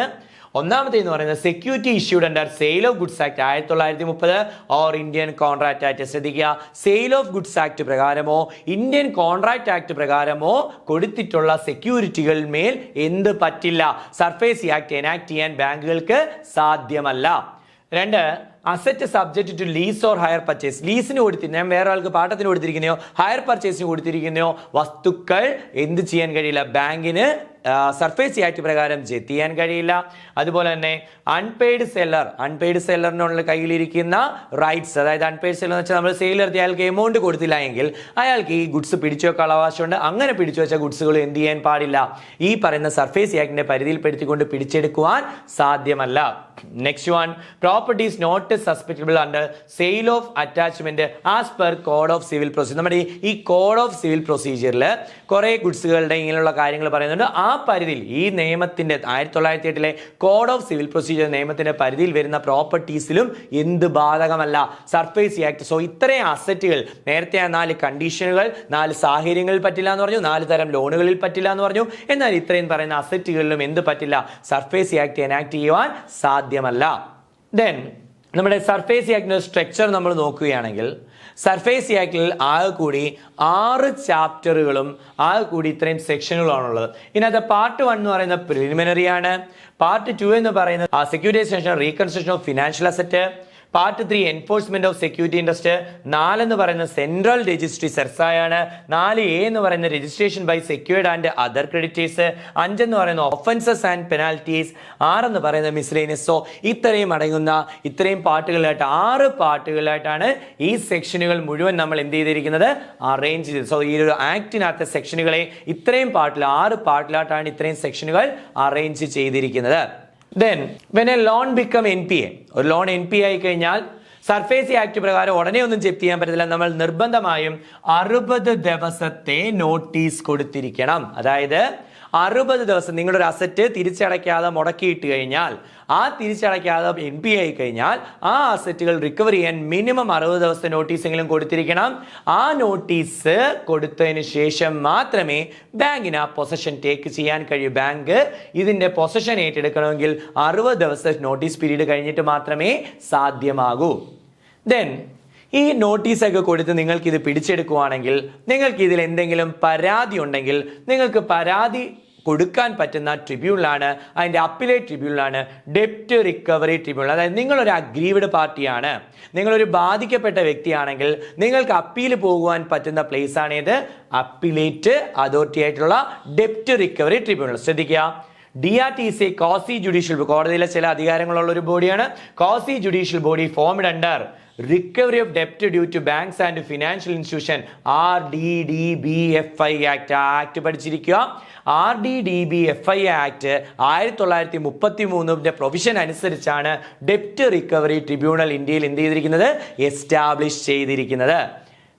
ഒന്നാമത്തെ എന്ന് പറയുന്നത് security issued under sale of goods act ആയിരത്തി തൊള്ളായിരത്തി മുപ്പത് ഓർ ഇന്ത്യൻ കോൺട്രാക്ട് ആക്ട് ശ്രദ്ധിക്കുക. സെയിൽ ഓഫ് ഗുഡ്സ് ആക്ട് പ്രകാരമോ ഇന്ത്യൻ കോൺട്രാക്ട് ആക്ട് പ്രകാരമോ കൊടുത്തിട്ടുള്ള സെക്യൂരിറ്റികൾ മേൽ എന്ത് പറ്റില്ല. സർഫേസ് ആക്ട് എനാക്ട് ചെയ്യാൻ ബാങ്കുകൾക്ക് സാധ്യമല്ല. രണ്ട് asset subject to lease or hire purchase ലീസിന് കൊടുത്തിരുന്ന ഞാൻ വേറെ ആൾക്ക് പാട്ടത്തിന് കൊടുത്തിരിക്കുന്നയോ? ഹയർ പർച്ചേസിന് കൊടുത്തിരിക്കുന്നയോ? വസ്തുക്കൾ എന്ത് ചെയ്യാൻ കഴിയില്ല? ബാങ്കിന് സർഫേസ് ആക്ട് പ്രകാരം ജപ്തി ചെയ്യാൻ കഴിയില്ല. അതുപോലെ തന്നെ അൺപെയ്ഡ് സെല്ലർ അൺപെയ്ഡ് സെല്ലറിനുള്ള കയ്യിലിരിക്കുന്ന റൈറ്റ്സ് അതായത് അൺപെയ്ഡ് സെല്ലർ എന്ന് വെച്ചാൽ നമ്മൾ സെയിൽ അയാൾക്ക് എമൗണ്ട് കൊടുത്തില്ല എങ്കിൽ അയാൾക്ക് ഈ ഗുഡ്സ് പിടിച്ചു വെക്കാനുള്ള അവകാശമുണ്ട്. അങ്ങനെ പിടിച്ചു വെച്ച ഗുഡ്സുകൾ എന്ത് ചെയ്യാൻ പാടില്ല? ഈ പറയുന്ന സർഫേസ് ആക്ടിന്റെ പരിധിയിൽപ്പെടുത്തിക്കൊണ്ട് പിടിച്ചെടുക്കുവാൻ സാധ്യമല്ല. Next one properties not susceptible under sale of attachment as per code of civil procedure നമ്മുടെ ഈ കോഡ് ഓഫ് സിവിൽ പ്രൊസീജിയറിൽ കുറെ ഗുഡ്സുകളുടെ ഇങ്ങനെയുള്ള കാര്യങ്ങൾ പറയുന്നുണ്ട്. ആ പരിധിയിൽ ഈ നിയമത്തിന്റെ ആയിരത്തി തൊള്ളായിരത്തി എട്ടിലെ കോഡ് ഓഫ് സിവിൽ പ്രൊസീജിയർ നിയമത്തിന്റെ പരിധിയിൽ വരുന്ന പ്രോപ്പർട്ടീസിലും എന്ത് ബാധകമല്ല. സർഫേസ് ആക്ട് സോ ഇത്രയും അസറ്റുകൾ നേരത്തെ ആ നാല് കണ്ടീഷനുകൾ നാല് സാഹചര്യങ്ങളിൽ പറ്റില്ല എന്ന് പറഞ്ഞു നാല് തരം ലോണുകളിൽ പറ്റില്ല എന്ന് പറഞ്ഞു. എന്നാൽ ഇത്രയും പറയുന്ന അസറ്റുകളിലും എന്ത് പറ്റില്ല? സർഫേസ് ആക്ട് എനാക്ട് ചെയ്യുവാൻ സാധ്യമല്ല. ദെൻ നമ്മുടെ സർഫേസ് ആക്ടിന്റെ സ്ട്രക്ചർ നമ്മൾ നോക്കുകയാണെങ്കിൽ സർഫേസ് സൈക്കിളിൽ ആകെ കൂടി ആറ് ചാപ്റ്ററുകളും ആകെ കൂടി ഇത്രയും സെക്ഷനുകളാണുള്ളത് ഇതിനകത്ത് പാർട്ട് വൺ എന്ന് പറയുന്ന പ്രിലിമിനറി ആണ്. പാർട്ട് ടു എന്ന് പറയുന്നത് securitisation reconstruction of financial asset part three enforcement of security interest നാലെന്ന് പറയുന്ന സെൻട്രൽ രജിസ്ട്രി സെർസായാണ് നാല് എ എന്ന് പറയുന്ന registration by secured and other creditors അഞ്ചെന്ന് പറയുന്ന ഒഫൻസസ് ആൻഡ് പെനാൽറ്റീസ് ആറെന്ന് പറയുന്ന മിസ്ലേനിയസ് സോ ഇത്രയും അടങ്ങുന്ന ഇത്രയും പാർട്ടുകളായിട്ട് ആറ് പാർട്ടുകളായിട്ടാണ് ഈ സെക്ഷനുകൾ മുഴുവൻ നമ്മൾ എന്ത് ചെയ്തിരിക്കുന്നത്? അറേഞ്ച് ചെയ്തത് സോ ഈ ഒരു ആക്ടിനകത്തെ സെക്ഷനുകളെ ഇത്രയും പാട്ടിൽ ആറ് പാട്ടിലായിട്ടാണ് ഇത്രയും സെക്ഷനുകൾ അറേഞ്ച് ചെയ്തിരിക്കുന്നത്. Then when a loan become N P A ഒരു ലോൺ എൻ പി ആയി കഴിഞ്ഞാൽ സർഫേസി ആക്ട് പ്രകാരം ഉടനെ ഒന്നും ചെപ്റ്റ് ചെയ്യാൻ പറ്റത്തില്ല. നമ്മൾ നിർബന്ധമായും അറുപത് ദിവസത്തെ നോട്ടീസ് കൊടുത്തിരിക്കണം. അതായത് അറുപത് ദിവസം നിങ്ങളുടെ ഒരു അസറ്റ് തിരിച്ചടയ്ക്കാതെ മുടക്കിയിട്ട് കഴിഞ്ഞാൽ ആ തിരിച്ചടയ്ക്കാതെ എൻ പി ആയി കഴിഞ്ഞാൽ ആ അസറ്റുകൾ റിക്കവർ ചെയ്യാൻ മിനിമം അറുപത് ദിവസത്തെ നോട്ടീസെങ്കിലും കൊടുത്തിരിക്കണം. ആ നോട്ടീസ് കൊടുത്തതിന് ശേഷം മാത്രമേ ബാങ്കിന് ആ പൊസഷൻ ടേക്ക് ചെയ്യാൻ കഴിയൂ. ബാങ്ക് ഇതിന്റെ പൊസഷൻ ഏറ്റെടുക്കണമെങ്കിൽ അറുപത് ദിവസത്തെ നോട്ടീസ് പീരീഡ് കഴിഞ്ഞിട്ട് മാത്രമേ സാധ്യമാകൂ. ദെൻ ഈ നോട്ടീസൊക്കെ കൊടുത്ത് നിങ്ങൾക്കിത് പിടിച്ചെടുക്കുവാണെങ്കിൽ നിങ്ങൾക്ക് ഇതിൽ എന്തെങ്കിലും പരാതി ഉണ്ടെങ്കിൽ നിങ്ങൾക്ക് പരാതി കൊടുക്കാൻ പറ്റുന്ന ട്രിബ്യൂണലാണ് അതിന്റെ അപ്പിലേറ്റ് ട്രിബ്യൂണലാണ് ഡെപ്റ്റ് റിക്കവറി ട്രിബ്യൂണൽ. അതായത് നിങ്ങളൊരു അഗ്രീവ്ഡ് പാർട്ടിയാണ്. നിങ്ങളൊരു ബാധിക്കപ്പെട്ട വ്യക്തിയാണെങ്കിൽ നിങ്ങൾക്ക് അപ്പീൽ പോകുവാൻ പറ്റുന്ന പ്ലേസ് ആണിത് അപ്പിലേറ്റ് അതോറിറ്റി ആയിട്ടുള്ള ഡെപ്റ്റ് റിക്കവറി ട്രിബ്യൂണൽ. ശ്രദ്ധിക്കുക. D R T C quasi judicial കോടതിയിലെ ചില അധികാരങ്ങളുള്ള ഒരു ബോഡിയാണ്. Quasi judicial body formed under recovery of ഡെപ്റ്റ് due to banks and financial institution R D D B F I act act പഠിച്ചിരിക്കുക. R D D B F I act ആയിരത്തി തൊള്ളായിരത്തി മുപ്പത്തി മൂന്നിന്റെ പ്രൊവിഷൻ അനുസരിച്ചാണ് ഡെപ്റ്റ് റിക്കവറി ട്രിബ്യൂണൽ ഇന്ത്യയിൽ എന്ത് ചെയ്തിരിക്കുന്നത്? എസ്റ്റാബ്ലിഷ് ചെയ്തിരിക്കുന്നത്.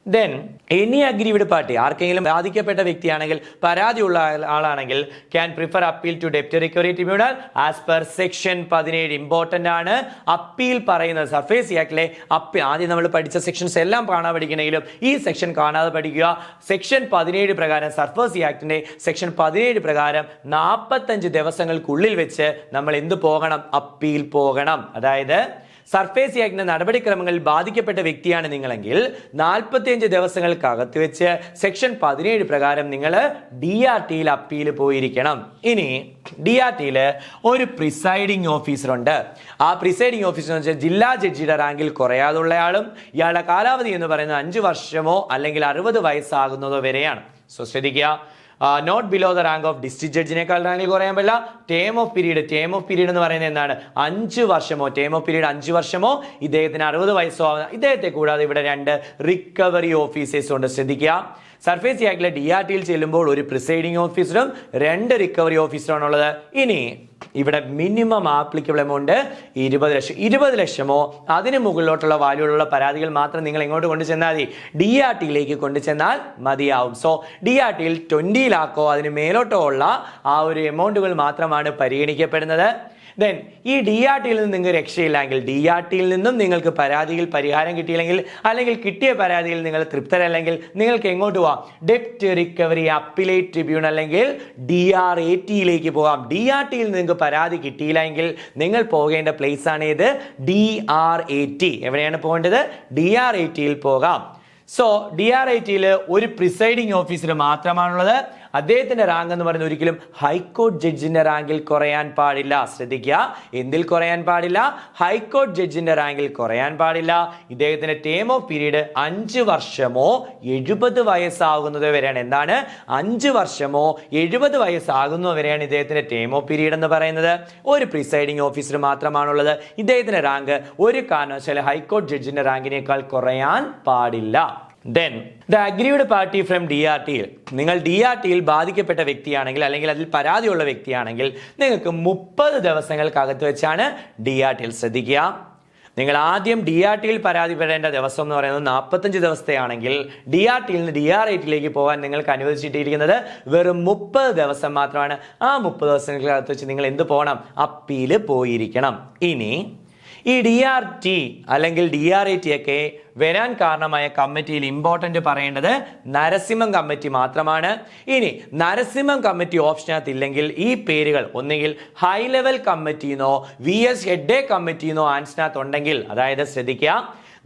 ദെൻ എനി അഗ്രീവ്ഡ് പാർട്ടി ആർക്കെങ്കിലും ബാധിക്കപ്പെട്ട വ്യക്തിയാണെങ്കിൽ പരാതിയുള്ള ആളാണെങ്കിൽ can prefer appeal to ഡെപ്റ്റ് recovery tribunal as per section പതിനേഴ്. ഇമ്പോർട്ടന്റ് ആണ്. അപ്പീൽ പറയുന്നത് സർഫേസ് ആക്ടിലെ അപ്പീൽ ആദ്യം നമ്മൾ പഠിച്ച സെക്ഷൻസ് എല്ലാം കാണാൻ പഠിക്കണമെങ്കിലും ഈ സെക്ഷൻ കാണാതെ പഠിക്കുക. സെക്ഷൻ പതിനേഴ് പ്രകാരം സർഫേസ് ആക്ടിന്റെ സെക്ഷൻ പതിനേഴ് പ്രകാരം നാൽപ്പത്തഞ്ച് ദിവസങ്ങൾക്കുള്ളിൽ വെച്ച് നമ്മൾ എന്ത് പോകണം? അപ്പീൽ പോകണം. അതായത് സർഫേസി ആക്ടിന്റെ നടപടിക്രമങ്ങളിൽ ബാധിക്കപ്പെട്ട വ്യക്തിയാണ് നിങ്ങളെങ്കിൽ നാൽപ്പത്തിയഞ്ച് ദിവസങ്ങൾക്കകത്ത് വെച്ച് സെക്ഷൻ പതിനേഴ് പ്രകാരം നിങ്ങൾ ഡി ആർ ടിയിൽ അപ്പീൽ പോയിരിക്കണം. ഇനി ഡി ആർ ടിയിൽ ഒരു പ്രിസൈഡിംഗ് ഓഫീസറുണ്ട് ആ പ്രിസൈഡിംഗ് ഓഫീസർ എന്ന് വെച്ചാൽ ജില്ലാ ജഡ്ജിയുടെ റാങ്കിൽ കുറയാതുള്ളയാളും ഇയാളുടെ കാലാവധി എന്ന് പറയുന്നത് അഞ്ച് വർഷമോ അല്ലെങ്കിൽ അറുപത് വയസ്സാകുന്നതോ വരെയാണ്. സോ ശ്രദ്ധിക്കുക. Not below the rank of district ജഡ്ജിനേക്കാൾ റാങ്കിൽ കുറയാൻ പറ്റില്ല. Term of period term of period എന്ന് പറയുന്നത് എന്താണ്? അഞ്ച് വർഷമോ ടേം ഓഫ് പീരീഡ് അഞ്ച് വർഷമോ ഇദ്ദേഹത്തിന് അറുപത് വയസ്സോ ആവുന്ന ഇദ്ദേഹത്തെ കൂടാതെ ഇവിടെ രണ്ട് റിക്കവറി ഓഫീസേഴ്സ് ഉണ്ട്. ശ്രദ്ധിക്കുക. സർഫേസ് ആക്ടിലെ ഡി ആർ ടിയിൽ ചെല്ലുമ്പോൾ ഒരു പ്രിസൈഡിംഗ് ഓഫീസറും രണ്ട് റിക്കവറി ഓഫീസറും ഉള്ളത് ഇനി ഇവിടെ മിനിമം ആപ്ലിക്കബിൾ എമൗണ്ട് ഇരുപത് ലക്ഷം. ഇരുപത് ലക്ഷമോ അതിന് മുകളിലോട്ടുള്ള വാല്യൂടുള്ള പരാതികൾ മാത്രം നിങ്ങൾ എങ്ങോട്ട് കൊണ്ടു ചെന്നാൽ മതി. ഡി ആർ ടിയിലേക്ക് കൊണ്ടു ചെന്നാൽ മതിയാവും. സോ ഡി ആർ ടിയിൽ ട്വന്റി ലാക്കോ അതിന് മേലോട്ടോ ഉള്ള ആ ഒരു എമൗണ്ടുകൾ മാത്രമാണ് പരിഗണിക്കപ്പെടുന്നത്. ദെൻ ഈ ഡി ആർ ടിയിൽ നിന്ന് നിങ്ങൾക്ക് രക്ഷയില്ലെങ്കിൽ ഡി ആർ ടിയിൽ നിന്നും നിങ്ങൾക്ക് പരാതിയിൽ പരിഹാരം കിട്ടിയില്ലെങ്കിൽ അല്ലെങ്കിൽ കിട്ടിയ പരാതിയിൽ നിങ്ങൾ തൃപ്തരല്ലെങ്കിൽ നിങ്ങൾക്ക് എങ്ങോട്ട് പോവാം? ഡെപ്റ്റ് റിക്കവറി അപ്പിലേറ്റ് ട്രിബ്യൂണൽ അല്ലെങ്കിൽ ഡി ആർ എ ടിയിലേക്ക് പോകാം ഡി ആർ ടിയിൽ നിങ്ങൾക്ക് പരാതി കിട്ടിയില്ലെങ്കിൽ നിങ്ങൾ പോകേണ്ട പ്ലേസ് ആണ് ഇത് ഡി ആർ എ ടി എവിടെയാണ് പോകേണ്ടത്? ഡി ആർ എ ടിയിൽ പോകാം. സോ ഡി ആർ ഐ ടിയിൽ ഒരു പ്രിസൈഡിംഗ് ഓഫീസർ മാത്രമാണുള്ളത്. അദ്ദേഹത്തിന്റെ റാങ്ക് എന്ന് പറയുന്നത് ഒരിക്കലും ഹൈക്കോടതി ജഡ്ജിന്റെ റാങ്കിൽ കുറയാൻ പാടില്ല. ശ്രദ്ധിക്കുക എന്തിൽ കുറയാൻ പാടില്ല? ഹൈക്കോടതി ജഡ്ജിന്റെ റാങ്കിൽ കുറയാൻ പാടില്ല. ഇദ്ദേഹത്തിന്റെ ടേം ഓഫ് പീരീഡ് അഞ്ച് വർഷമോ എഴുപത് വയസ്സാകുന്നത് വരെയാണ്. എന്താണ്? അഞ്ച് വർഷമോ എഴുപത് വയസ്സാകുന്നത് വരെയാണ് ഇദ്ദേഹത്തിന്റെ ടേം ഓഫ് പീരീഡ് എന്ന് പറയുന്നത്. ഒരു പ്രിസൈഡിംഗ് ഓഫീസർ മാത്രമാണുള്ളത്. ഇദ്ദേഹത്തിന്റെ റാങ്ക് ഒരു കാരണവശാലും ഹൈക്കോടതി ജഡ്ജിന്റെ റാങ്കിനേക്കാൾ കുറയാൻ പാടില്ല. Then the aggrieved party from D R ടിയിൽ നിങ്ങൾ ഡി ആർ ടിയിൽ ബാധിക്കപ്പെട്ട വ്യക്തിയാണെങ്കിൽ അല്ലെങ്കിൽ അതിൽ പരാതിയുള്ള വ്യക്തിയാണെങ്കിൽ നിങ്ങൾക്ക് മുപ്പത് ദിവസങ്ങൾക്കകത്ത് വെച്ചാണ് ഡി ആർ ടിയിൽ ശ്രദ്ധിക്കുക. നിങ്ങൾ ആദ്യം ഡി ആർ ടിയിൽ പരാതിപ്പെടേണ്ട ദിവസം എന്ന് പറയുന്നത് നാൽപ്പത്തഞ്ച് ദിവസത്തെയാണെങ്കിൽ ഡി ആർ ടിയിൽ നിന്ന് ഡി ആർ ടിയിലേക്ക് പോകാൻ നിങ്ങൾക്ക് അനുവദിച്ചിട്ടിരിക്കുന്നത് വെറും മുപ്പത് ദിവസം മാത്രമാണ്. ആ മുപ്പത് ദിവസങ്ങൾക്കകത്ത് വെച്ച് നിങ്ങൾ എന്ത് പോകണം? അപ്പീൽ പോയിരിക്കണം. ഇനി ഈ ഡി ആർ ടി അല്ലെങ്കിൽ ഡി ആർ എ ടി ഒക്കെ വരാൻ കാരണമായ കമ്മിറ്റിയിൽ ഇമ്പോർട്ടന്റ് പറയേണ്ടത് നരസിംഹം കമ്മിറ്റി മാത്രമാണ്. ഇനി നരസിംഹം കമ്മിറ്റി ഓപ്ഷനകത്ത് ഇല്ലെങ്കിൽ ഈ പേരുകൾ ഒന്നുകിൽ ഹൈ ലെവൽ കമ്മിറ്റിന്നോ വി എസ് ഹെഡ് കമ്മിറ്റിന്നോ ആൻസിനകത്ത് ഉണ്ടെങ്കിൽ അതായത് ശ്രദ്ധിക്കുക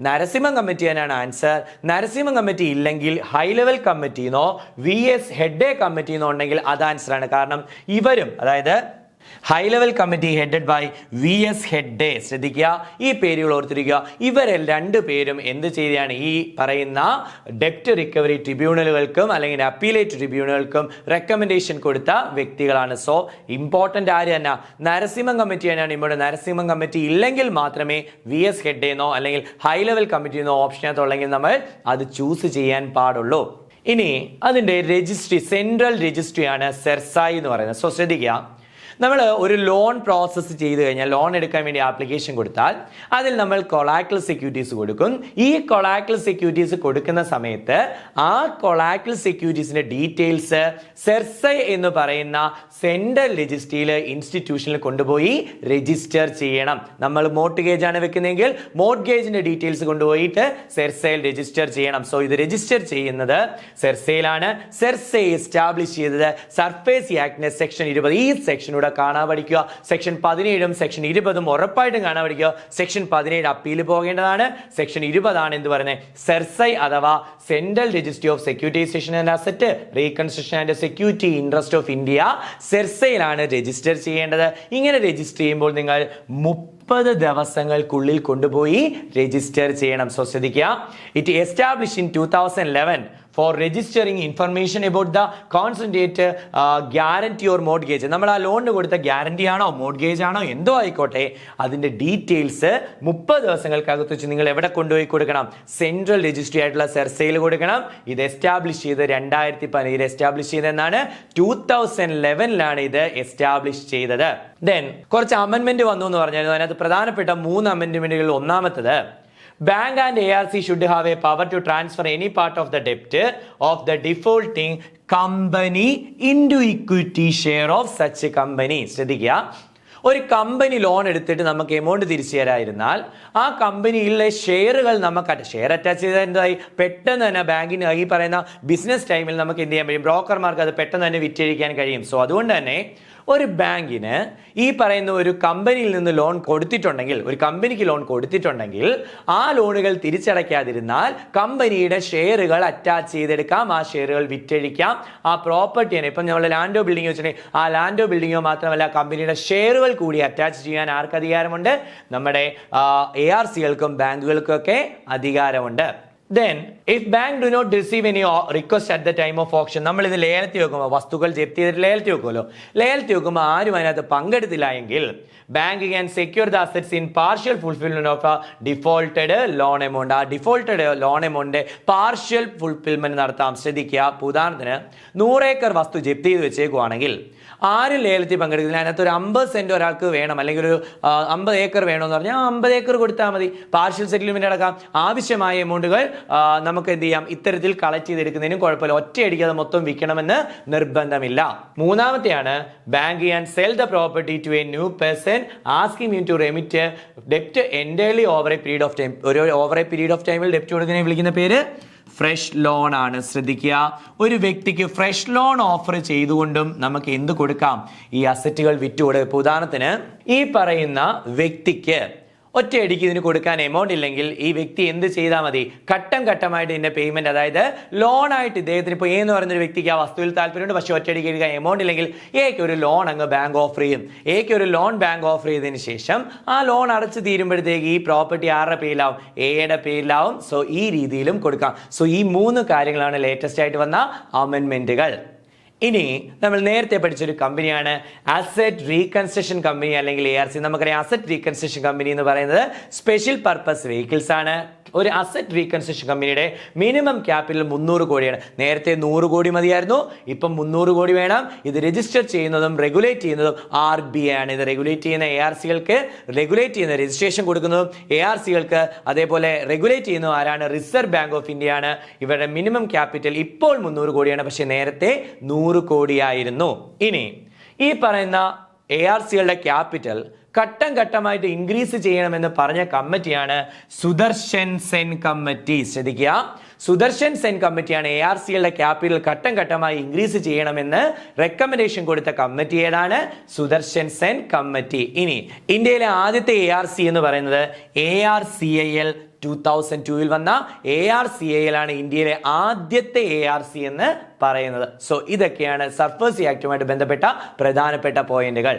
നരസിംഹം കമ്മിറ്റി തന്നെയാണ് ആൻസർ നരസിംഹം കമ്മിറ്റി ഇല്ലെങ്കിൽ ഹൈ ലെവൽ കമ്മിറ്റിന്നോ വി എസ് ഹെഡ് കമ്മിറ്റിന്നോ ഉണ്ടെങ്കിൽ അത് ആൻസർ ആണ്. കാരണം ഇവരും അതായത് high level committee headed by V S Hegde ശ്രദ്ധിക്കുക ഈ പേരുകൾ ഓർത്തിരിക്കുക. ഇവരെ രണ്ട് പേരും എന്ത് ചെയ്താണ് ഈ പറയുന്ന ഡെപ്റ്റ് റിക്കവറി ട്രിബ്യൂണലുകൾക്കും അല്ലെങ്കിൽ അപ്പീലേറ്റ് ട്രിബ്യൂണലുകൾക്കും റെക്കമെൻഡേഷൻ കൊടുത്ത വ്യക്തികളാണ്. സോ ഇമ്പോർട്ടന്റ് ആര് തന്നെ? നരസിംഹം കമ്മിറ്റി തന്നെയാണ്. ഇവിടെ നരസിംഹം കമ്മിറ്റി ഇല്ലെങ്കിൽ മാത്രമേ വി എസ് ഹെഡേന്നോ അല്ലെങ്കിൽ ഹൈ ലെവൽ കമ്മിറ്റി എന്നോ ഓപ്ഷനകത്തുള്ളെങ്കിൽ നമ്മൾ അത് ചൂസ് ചെയ്യാൻ പാടുള്ളൂ. ഇനി അതിന്റെ രജിസ്ട്രി സെൻട്രൽ രജിസ്ട്രിയാണ് സെർസായി എന്ന് പറയുന്നത്. സോ ശ്രദ്ധിക്കുക. നമ്മൾ ഒരു ലോൺ പ്രോസസ്സ് ചെയ്ത് കഴിഞ്ഞാൽ ലോൺ എടുക്കാൻ വേണ്ടി ആപ്ലിക്കേഷൻ കൊടുത്താൽ അതിൽ നമ്മൾ കൊളാക്ടൽ സെക്യൂരിറ്റീസ് കൊടുക്കും. ഈ കൊളാക്ടൽ സെക്യൂരിറ്റീസ് കൊടുക്കുന്ന സമയത്ത് ആ കൊളാക്ടൽ സെക്യൂരിറ്റീസിന്റെ ഡീറ്റെയിൽസ് സെർസൈ എന്ന് പറയുന്ന സെൻട്രൽ രജിസ്ട്രിയിൽ ഇൻസ്റ്റിറ്റ്യൂഷനിൽ കൊണ്ടുപോയി രജിസ്റ്റർ ചെയ്യണം. നമ്മൾ മോർട്ട്ഗേജ് ആണ് വെക്കുന്നതെങ്കിൽ മോർട്ട്ഗേജിന്റെ ഡീറ്റെയിൽസ് കൊണ്ടുപോയിട്ട് സെർസയിൽ രജിസ്റ്റർ ചെയ്യണം. സോ ഇത് രജിസ്റ്റർ ചെയ്യുന്നത് സെർസയിലാണ്. സെർസൈ എസ്റ്റാബ്ലിഷ് ചെയ്തത് സർഫേസ് ആക്ടിന്റെ സെക്ഷൻ ഇരുപത്. ഈ സെക്ഷനോട് കൂടെ കാണാൻ പഠിക്കുക. സെക്ഷൻ പതിനേഴും സെക്ഷൻ ഇരുപതും ഉറപ്പായിട്ടും കാണാൻ പഠിക്കുക. സെക്ഷൻ പതിനേഴ് അപ്പീൽ പോകേണ്ടതാണ്. സെക്ഷൻ ഇരുപതാണ് എന്ന് പറയുന്നത്? സെർസൈ അഥവാ central registry of securitisation and asset reconstruction and security interest of India സെർസയിലാണ് register ചെയ്യേണ്ടത്. ഇങ്ങനെ രജിസ്റ്റർ ചെയ്യുമ്പോൾ നിങ്ങൾ മുപ്പത് ദിവസങ്ങൾക്കുള്ളിൽ കൊണ്ടുപോയി രജിസ്റ്റർ ചെയ്യണം. ശ്രദ്ധിക്കുക. It establish in two thousand eleven for registering information about the concentrate guarantee or mortgage നമ്മൾ ആ ലോണിന് കൊടുത്ത ഗ്യാരണ്ടി ആണോ മോഡ്ഗേജ് ആണോ എന്തോ ആയിക്കോട്ടെ അതിന്റെ ഡീറ്റെയിൽസ് മുപ്പത് ദിവസങ്ങൾക്കകത്ത് വെച്ച് നിങ്ങൾ എവിടെ കൊണ്ടുപോയി കൊടുക്കണം? സെൻട്രൽ രജിസ്ട്രി ആയിട്ടുള്ള സെർസയിൽ കൊടുക്കണം. ഇത് എസ്റ്റാബ്ലിഷ് ചെയ്ത് രണ്ടായിരത്തി പതിനേഴ് എസ്റ്റാബ്ലിഷ് ചെയ്തെന്നാണ് ടൂ തൗസൻഡ് ലെവനിലാണ് ഇത് എസ്റ്റാബ്ലിഷ് ചെയ്തത്. ദെൻ കുറച്ച് അമെന്റ്മെന്റ് വന്നു എന്ന് പറഞ്ഞായിരുന്നു. അതിനകത്ത് പ്രധാനപ്പെട്ട മൂന്ന് അമെന്റ്മെന്റുകളിൽ ഒന്നാമത്തത് Bank R C should have a power to transfer any part of the ഡെപ്റ്റ് of the defaulting company into equity share of such company ശ്രദ്ധിക്കുക. ഒരു കമ്പനി ലോൺ എടുത്തിട്ട് നമുക്ക് എമൗണ്ട് തിരിച്ചു തരായിരുന്നാൽ ആ കമ്പനിയിലെ ഷെയറുകൾ നമുക്ക് ഷെയർ അറ്റാച്ച് ചെയ്താൽ എന്തായി? പെട്ടെന്ന് തന്നെ ബാങ്കിന് ഈ പറയുന്ന ബിസിനസ് ടൈമിൽ നമുക്ക് എന്ത് ചെയ്യാൻ കഴിയും ബ്രോക്കർമാർക്ക് അത് പെട്ടെന്ന് തന്നെ വിറ്റഴിക്കാൻ കഴിയും. സോ അതുകൊണ്ട് തന്നെ ഒരു ബാങ്കിന് ഈ പറയുന്ന ഒരു കമ്പനിയിൽ നിന്ന് ലോൺ കൊടുത്തിട്ടുണ്ടെങ്കിൽ ഒരു കമ്പനിക്ക് ലോൺ കൊടുത്തിട്ടുണ്ടെങ്കിൽ ആ ലോണുകൾ തിരിച്ചടയ്ക്കാതിരുന്നാൽ കമ്പനിയുടെ ഷെയറുകൾ അറ്റാച്ച് ചെയ്തെടുക്കാം ആ ഷെയറുകൾ വിറ്റഴിക്കാം. ആ പ്രോപ്പർട്ടിനെ ഇപ്പം നമ്മൾ ലാൻഡോ ബിൽഡിംഗ് വെച്ചിട്ടുണ്ടെങ്കിൽ ആ ലാൻഡോ ബിൽഡിങ്ങോ മാത്രമല്ല കമ്പനിയുടെ ഷെയറുകൾ കൂടി അറ്റാച്ച് ചെയ്യാൻ ആർക്ക് അധികാരമുണ്ട്? നമ്മുടെ എ ആർ സികൾക്കും ബാങ്കുകൾക്കും ഒക്കെ അധികാരമുണ്ട്. Then if bank do not receive any request at the time of option നമ്മൾ ഇത് ലേലത്തിൽ വെക്കുമ്പോൾ വസ്തുക്കൾ ജപ്തി ചെയ്തിട്ട് ലേലത്തിൽ വെക്കുമല്ലോ. ലേലത്തിൽ വെക്കുമ്പോൾ ആരും അതിനകത്ത് പങ്കെടുത്തില്ല എങ്കിൽ bank can secure the assets in partial fulfilment of defaulted loan amount ആ defaulted loan amount partial fulfilment നടത്താം ശ്രദ്ധിക്കുക. ഉദാഹരണത്തിന് നൂറേക്കർ വസ്തു ജപ്തി ചെയ്ത് വെച്ചേക്കുവാണെങ്കിൽ ആരും ലേലത്തിൽ പങ്കെടുക്കുന്നില്ല അതിനകത്ത് ഒരു അമ്പത് സെന്റ് ഒരാൾക്ക് വേണം. അല്ലെങ്കിൽ ഒരു അമ്പത് ഏക്കർ വേണമെന്ന് പറഞ്ഞാൽ അമ്പത് ഏക്കർ കൊടുത്താൽ മതി. പാർഷ്യൽ സെറ്റിൽമെന്റ് അടക്കാം. ആവശ്യമായ എമൗണ്ടുകൾ നമുക്ക് എന്ത് ചെയ്യാം? ഇത്തരത്തിൽ കളക്ട് ചെയ്തെടുക്കുന്നതിനും കുഴപ്പമില്ല. ഒറ്റയടിക്കാതെ മൊത്തം വിൽക്കണമെന്ന് നിർബന്ധമില്ല. മൂന്നാമത്തെയാണ് bank and sell the property to a new person asking you to remit ഡെപ്റ്റ് entirely over a period of time ഒരു ഓവർ എ പീരീഡ് ഓഫ് ടൈമിൽ ഡെപ്റ്റ് കൊടുക്കുന്നതിനെ വിളിക്കുന്ന പേര്? ഫ്രഷ് ലോൺ ആണ് ശ്രദ്ധിക്കുക. ഒരു വ്യക്തിക്ക് ഫ്രഷ് ലോൺ ഓഫർ ചെയ്തുകൊണ്ടും നമുക്ക് എന്ത് കൊടുക്കാം? ഈ അസറ്റുകൾ വിറ്റുകൊടുക്കുക ഉദാഹരണത്തിന് ഈ പറയുന്ന വ്യക്തിക്ക് ഒറ്റയടിക്ക് ഇതിന് കൊടുക്കാൻ എമൗണ്ട് ഇല്ലെങ്കിൽ ഈ വ്യക്തി എന്ത് ചെയ്താൽ മതി? ഘട്ടം ഘട്ടമായിട്ട് ഇതിന്റെ പേയ്മെന്റ് അതായത് ലോൺ ആയിട്ട് ഇദ്ദേഹത്തിന് ഇപ്പോൾ എന്ന് പറയുന്ന ഒരു വ്യക്തിക്ക് ആ വസ്തുവിൽ താല്പര്യമുണ്ട്. പക്ഷേ ഒറ്റയടിക്ക് എടുക്കാൻ എമൗണ്ട് ഇല്ലെങ്കിൽ എക്ക് ഒരു ലോൺ അങ്ങ് ബാങ്ക് ഓഫർ ചെയ്യും. എക്ക് ഒരു ലോൺ ബാങ്ക് ഓഫർ ചെയ്തതിന് ശേഷം ആ ലോൺ അടച്ചു തീരുമ്പോഴത്തേക്ക് ഈ പ്രോപ്പർട്ടി ആരുടെ പേരിലാവും? എയുടെ പേരിലാവും. സോ ഈ രീതിയിലും കൊടുക്കാം. സോ ഈ മൂന്ന് കാര്യങ്ങളാണ് ലേറ്റസ്റ്റ് ആയിട്ട് വന്ന അമെൻമെന്റുകൾ ഇനി നമ്മൾ നേരത്തെ പഠിച്ചൊരു കമ്പനിയാണ് അസറ്റ് റീകൺസ്ട്രക്ഷൻ കമ്പനി അല്ലെങ്കിൽ എ ആർ സി നമുക്കറിയാം അസറ്റ് റീകൺസ്ട്രക്ഷൻ കമ്പനി എന്ന് പറയുന്നത് സ്പെഷ്യൽ പർപ്പസ് വെഹിക്കിൾസ് ആണ്. ഒരു അസറ്റ് റീകൺസ്ട്രക്ഷൻ കമ്പനിയുടെ മിനിമം ക്യാപിറ്റൽ മുന്നൂറ് കോടിയാണ്. നേരത്തെ നൂറ് കോടി മതിയായിരുന്നു ഇപ്പം മുന്നൂറ് കോടി വേണം. ഇത് രജിസ്റ്റർ ചെയ്യുന്നതും റെഗുലേറ്റ് ചെയ്യുന്നതും ആർ ബി ആണ്. ഇത് റെഗുലേറ്റ് ചെയ്യുന്ന എ ആർ സികൾക്ക് റെഗുലേറ്റ് ചെയ്യുന്ന രജിസ്ട്രേഷൻ കൊടുക്കുന്നതും എ ആർ സികൾക്ക് അതേപോലെ റെഗുലേറ്റ് ചെയ്യുന്നതും ആരാണ്? റിസർവ് ബാങ്ക് ഓഫ് ഇന്ത്യ ആണ്. ഇവരുടെ മിനിമം ക്യാപിറ്റൽ ഇപ്പോൾ മുന്നൂറ് കോടിയാണ്. പക്ഷേ നേരത്തെ നൂറ് കോടിയായിരുന്നു. ഇനി ഈ പറയുന്ന എ ആർ സികളുടെ ക്യാപിറ്റൽ ഘട്ടം ഘട്ടമായിട്ട് ഇൻക്രീസ് ചെയ്യണമെന്ന് പറഞ്ഞ കമ്മിറ്റിയാണ് സുദർശൻ സെൻ കമ്മിറ്റി. ശ്രദ്ധിക്കുക. സുദർശൻ സെൻ കമ്മിറ്റിയാണ് എ ആർ സികളുടെ ക്യാപിറ്റൽ ഘട്ടം ഘട്ടമായി ഇൻക്രീസ് ചെയ്യണമെന്ന് റെക്കമെൻഡേഷൻ കൊടുത്ത കമ്മിറ്റി ഏതാണ്? സുദർശൻ സെൻ കമ്മിറ്റി. ഇനി ഇന്ത്യയിലെ ആദ്യത്തെ എ ആർ സി എന്ന് പറയുന്നത് A R C I L two thousand ടൂവിൽ വന്ന എ ആർ സി എൽ ആണ് ഇന്ത്യയിലെ ആദ്യത്തെ എ ആർ സി എന്ന് പറയുന്നത്. സോ ഇതൊക്കെയാണ് സർഫേസി ആക്ടുമായിട്ട് ബന്ധപ്പെട്ട പ്രധാനപ്പെട്ട പോയിന്റുകൾ